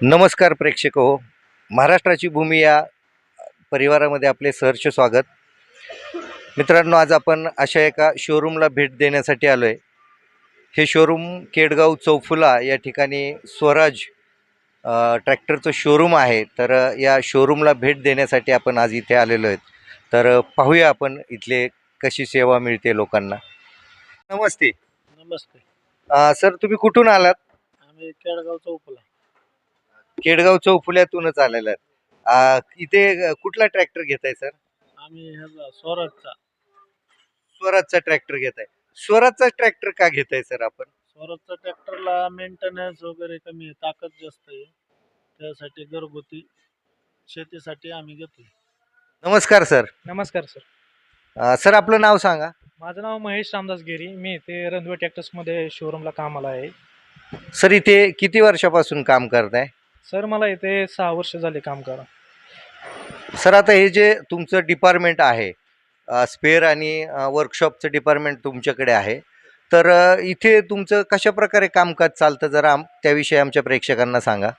नमस्कार प्रेक्षक हो. महाराष्ट्राची भूमी या परिवारामध्ये आपले सहर्ष स्वागत. मित्रांनो आज आपण अशा एका शोरूमला भेट देण्यासाठी आलो आहे हे शोरूम केडगाव चौफुला या ठिकाणी स्वराज ट्रॅक्टरचं शोरूम आहे. तर या शोरूमला भेट देण्यासाठी आपण आज इथे आलेलो आहेत. तर पाहूया आपण इथले कशी सेवा मिळते लोकांना. नमस्ते. नमस्ते. सर तुम्ही कुठून आलात? आम्ही केळगाव चौकला केडगाव चौफुल्यातूनच आलेला आहेत. अ, इथे कुठला ट्रॅक्टर घेताय सर आम्ही ह्याचा स्वराजचा. स्वराजचा ट्रॅक्टर घेताय. स्वराजचा ट्रॅक्टर का घेताय सर आपण? स्वराजचा ट्रॅक्टरला मेंटेनन्स वगैरे कमी आहे ताकद जास्त आहे. त्यासाठी घरगुती शेतीसाठी आम्ही घेतोय. नमस्कार सर नमस्कार सर अ, सर आपलं नाव सांगा. माझं नाव महेश रामदास गिरी. मी इथे रणवे ट्रॅक्टर्समध्ये शोरूमला कामाला आहे. सर इथे किती वर्षापासून काम करताय? सर मला इथे सहा वर्ष झाले काम करा. सर आता हे जे तुमचं डिपार्टमेंट आहे स्पेअर आणि वर्कशॉपचं डिपार्टमेंट तुमच्याकडे आहे तर अ, इथे तुमचं कशा प्रकारे कामकाज चालतं जरा आम त्याविषयी आमच्या प्रेक्षकांना सांगा.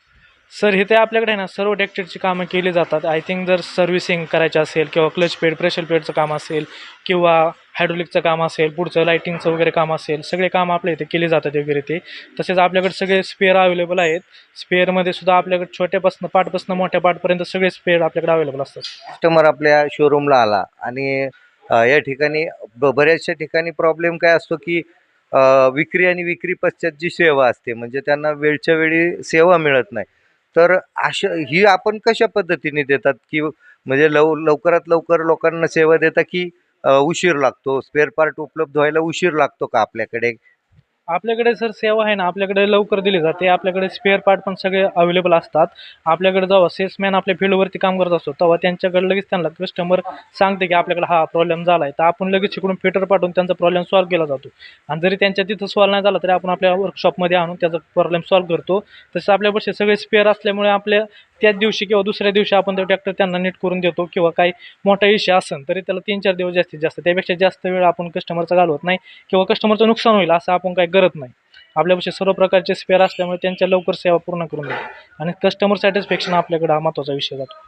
सर इथे आपल्याकडे आहे ना सर्व ट्रॅक्टरची कामं केली जातात. आय थिंक जर सर्व्हिसिंग करायचं असेल किंवा क्लच पेड प्रेशर पेडचं काम असेल किंवा हायड्रोलिकचं काम असेल पुढचं लायटिंगचं वगैरे काम असेल सगळे काम आपल्या इथे केले जातात वगैरे ते. तसेच आपल्याकडे सगळे स्पेअर अवेलेबल आहेत. स्पेअरमध्ये सुद्धा आपल्याकडे छोट्यापासून पाठपासून मोठ्या पाठपर्यंत सगळे स्पेअर आपल्याकडे अवेलेबल असतात. कस्टमर आपल्या शोरूमला आला आणि या ठिकाणी ब बऱ्याचशा ठिकाणी प्रॉब्लेम काय असतो की विक्री आणि विक्री पश्चात जी सेवा असते म्हणजे त्यांना वेळच्या वेळी सेवा मिळत नाही. तर अशा ही आपण कशा पद्धतीने देतात की म्हणजे लव लवकरात लवकर लोकांना सेवा देता की उशीर लागतो? स्पेअर पार्ट उपलब्ध व्हायला उशीर लागतो का आपल्याकडे? आपल्याकडे सर सेवा आहे ना आपल्याकडे लवकर दिली जाते. आपल्याकडे स्पेअर पार्ट पण सगळे अवेलेबल असतात. आपल्याकडे जेव्हा सेल्समॅन आपल्या फील्डवरती काम करत असतो तेव्हा त्यांच्याकडे लगेच त्यांना कस्टमर सांगते की आपल्याकडे हा प्रॉब्लेम झाला आहे तर आपण लगेच इकडून फिटर पाठवून त्यांचा प्रॉब्लेम सॉल्व्ह केला जातो. आणि जरी त्यांच्या तिथं सॉल्व्ह नाही झाला तरी आपण आपल्या वर्कशॉपमध्ये आणून त्याचा प्रॉब्लेम सॉल्व्ह करतो. तसं आपल्यापाशी सगळे स्पेअर असल्यामुळे आपल्या त्याच दिवशी किंवा दुसऱ्या दिवशी आपण तो ट्रॅक्टर त्यांना नीट करून देतो किंवा काही मोठा इश्यू असेल तरी त्याला तीन चार दिवस जास्तीत जास्त त्यापेक्षा जास्त वेळ आपण कस्टमरचा घालवत नाही किंवा कस्टमरचं नुकसान होईल असं आपण काही करत नाही. आपल्यापाशी सर्व प्रकारचे स्पेअर असल्यामुळे त्यांच्या लवकर सेवा पूर्ण करून देतो. आणि कस्टमर सॅटिस्फॅक्शन आपल्याकडे हा महत्त्वाचा विषय जातो.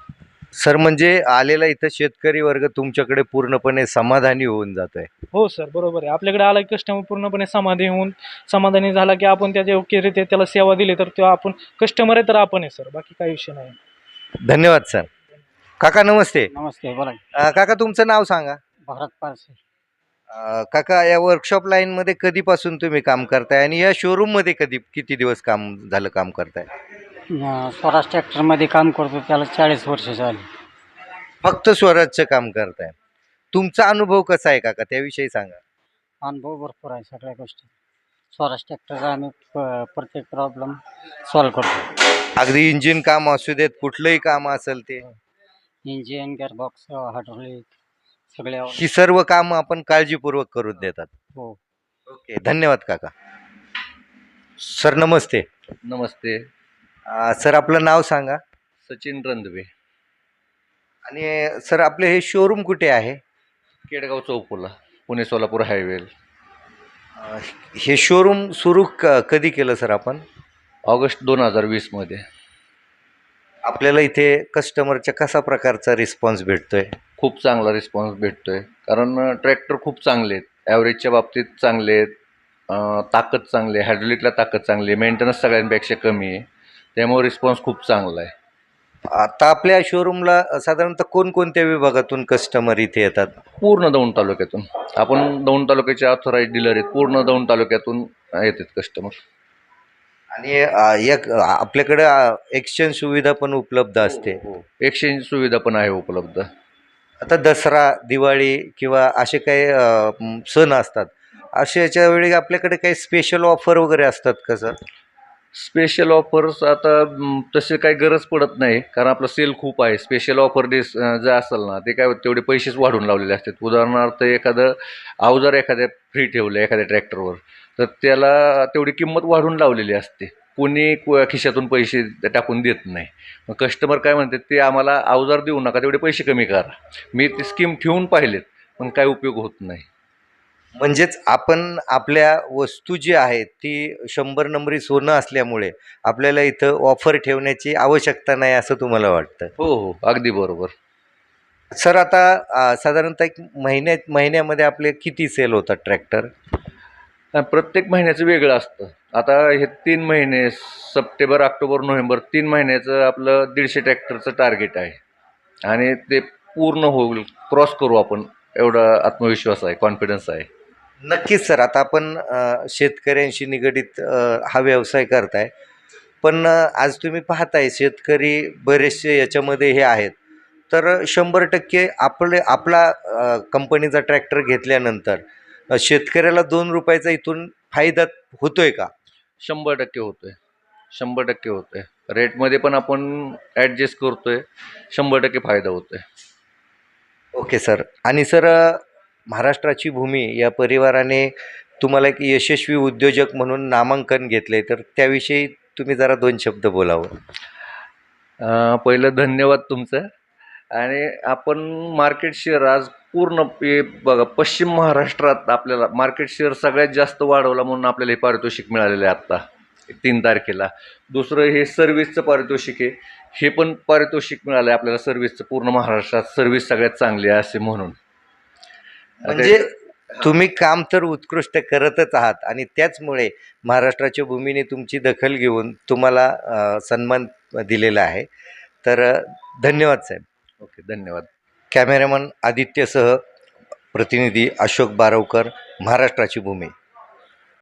सर म्हणजे आलेला इथं शेतकरी वर्ग तुमच्याकडे पूर्णपणे समाधानी होऊन जात आहे हो सर बरोबर आहे. आपल्याकडे आला की कस्टमर पूर्णपणे समाधानी होऊन समाधानी झाला की आपण त्याच्या योग्यरीत्या त्याला सेवा दिली तर तो आपण कस्टमर आहे तर आपण आहे सर. बाकी काही विषय नाही. धन्यवाद सर. काका नमस्ते. नमस्ते बोला अ, काका तुमचं नाव सांगा. भारत पारसे. अ, काका या वर्कशॉप लाईनमध्ये कधीपासून तुम्ही काम करताय आणि या शोरूममध्ये कधी किती दिवस काम झालं काम करताय? स्वराज ट्रॅक्टरमध्ये काम करतो त्याला चाळीस वर्ष झाली. फक्त स्वराजचं काम करताय. तुमचा अनुभव कसा आहे काका? त्याविषयी सांगा. अनुभव भरपूर आहे सगळ्या गोष्टी. स्वराज ट्रॅक्टरचा आम्ही प- प्रत्येक प्रॉब्लेम सॉल्व्ह करतो. अगदी इंजिन काम असू देत कुठलंही काम असेल ते. इंजिन गेअरबॉक्स हायड्रोलिक सगळे ही सर्व कामं आपण काळजीपूर्वक करून देतात. हो. ओके धन्यवाद काका. सर नमस्ते. नमस्ते. अ, सर आपलं नाव सांगा. सचिन रंधवे. आणि सर आपले हे शोरूम कुठे आहे? केडगाव चौफुला पुणे सोलापूर हायवे अ, हे शोरूम सुरू क कधी केलं सर आपण? ऑगस्ट दोन हजार वीसमध्ये आपल्याला इथे कस्टमरच्या कसा प्रकारचा रिस्पॉन्स भेटतोय? खूप चांगला रिस्पॉन्स भेटतोय. कारण ट्रॅक्टर खूप चांगले आहेत. ॲव्हरेजच्या बाबतीत चांगले आहेत. अं, ताकद चांगली आहे. हायड्रोलिकला ताकद चांगली आहे. मेंटेनन्स सगळ्यांपेक्षा कमी आहे. त्यामुळे रिस्पॉन्स खूप चांगला आहे. आता आपल्या शोरूमला साधारणतः कोणकोणत्या विभागातून कस्टमर इथे येतात? पूर्ण दौंड तालुक्यातून. आपण दौंड तालुक्याचे ऑथोराईज डीलर आहेत. पूर्ण दौंड तालुक्यातून येतात कस्टमर आणि अ, एक आपल्याकडे एक्सचेंज सुविधा पण उपलब्ध असते. एक्सचेंज सुविधा पण आहे उपलब्ध. आता दसरा दिवाळी किंवा असे काही अ, म, सण असतात. अशा याच्या वेळी आपल्याकडे काही स्पेशल ऑफर वगैरे असतात का सर स्पेशल ऑफर्स आता तसे काही गरज पडत नाही. कारण आपलं सेल खूप आहे. स्पेशल ऑफर डेस जे असेल ना ते काय तेवढे पैसेच वाढून लावलेले असतात. उदाहरणार्थ एखादं अवजार एखाद्या फ्री ठेवलं एखाद्या ट्रॅक्टरवर तर त्याला तेवढी किंमत वाढून लावलेली असते. कोणी खिशातून पैसे टाकून देत नाही. मग कस्टमर काय म्हणतात ते आम्हाला अवजार देऊ नका तेवढे पैसे कमी करा. मी ती स्कीम ठेवून पाहिलेत पण काय उपयोग होत नाही. म्हणजेच आपण आपल्या वस्तू जी आहे ती शंभर नंबरी सोनं असल्यामुळे आपल्याला इथं ऑफर ठेवण्याची आवश्यकता नाही असं तुम्हाला वाटतं? हो हो. अगदी बरोबर. सर आता साधारणतः एक महिन्यात महिन्यामध्ये आपले किती सेल होतात ट्रॅक्टर आणि प्रत्येक महिन्याचं वेगळं असतं. आता हे तीन महिने सप्टेंबर ऑक्टोबर नोव्हेंबर तीन महिन्याचं आपलं दीडशे ट्रॅक्टरचं टार्गेट आहे. आणि ते पूर्ण होईल क्रॉस करू आपण. एवढा आत्मविश्वास आहे कॉन्फिडन्स आहे. नक्कीच सर आता आपण शेतकऱ्यांशी निगडीत हा व्यवसाय करताय. पण आज तुम्ही पाहताय शेतकरी बरेचसे याच्यामध्ये हे आहेत. तर शंभर टक्के आपले आपला कंपनीचा ट्रॅक्टर घेतल्यानंतर शेतकऱ्याला दोन रुपयाचा इथून फायदा होतोय का? शंभर टक्के होतोय. शंभर टक्के होतोय. रेटमध्ये पण आपण ॲडजस्ट करतोय. शंभर टक्के फायदा होतोय. Okay sir. आणि सर महाराष्ट्राची भूमी या परिवाराने तुम्हाला एक यशस्वी उद्योजक म्हणून नामांकन घेतले तर त्याविषयी तुम्ही जरा दोन शब्द बोलावं. पहिलं धन्यवाद तुमचं. आणि आपण मार्केट शेअर आज पूर्ण हे बघा पश्चिम महाराष्ट्रात आपल्याला मार्केट शेअर सगळ्यात जास्त वाढवला म्हणून आपल्याला हे पारितोषिक मिळालेलं आहे आत्ता तीन तारखेला. दुसरं हे सर्व्हिसचं पारितोषिक आहे. हे पण पारितोषिक मिळालं आहे आपल्याला सर्व्हिसचं पूर्ण महाराष्ट्रात सर्व्हिस सगळ्यात चांगली आहे असे म्हणून. म्हणजे तुम्ही काम तर उत्कृष्ट करतच आहात आणि त्याचमुळे महाराष्ट्राच्या भूमीने तुमची दखल घेऊन तुम्हाला सन्मान दिलेला आहे. तर धन्यवाद साहेब. ओके धन्यवाद. कॅमेरामन आदित्यसह प्रतिनिधी अशोक बारवकर महाराष्ट्राची भूमी.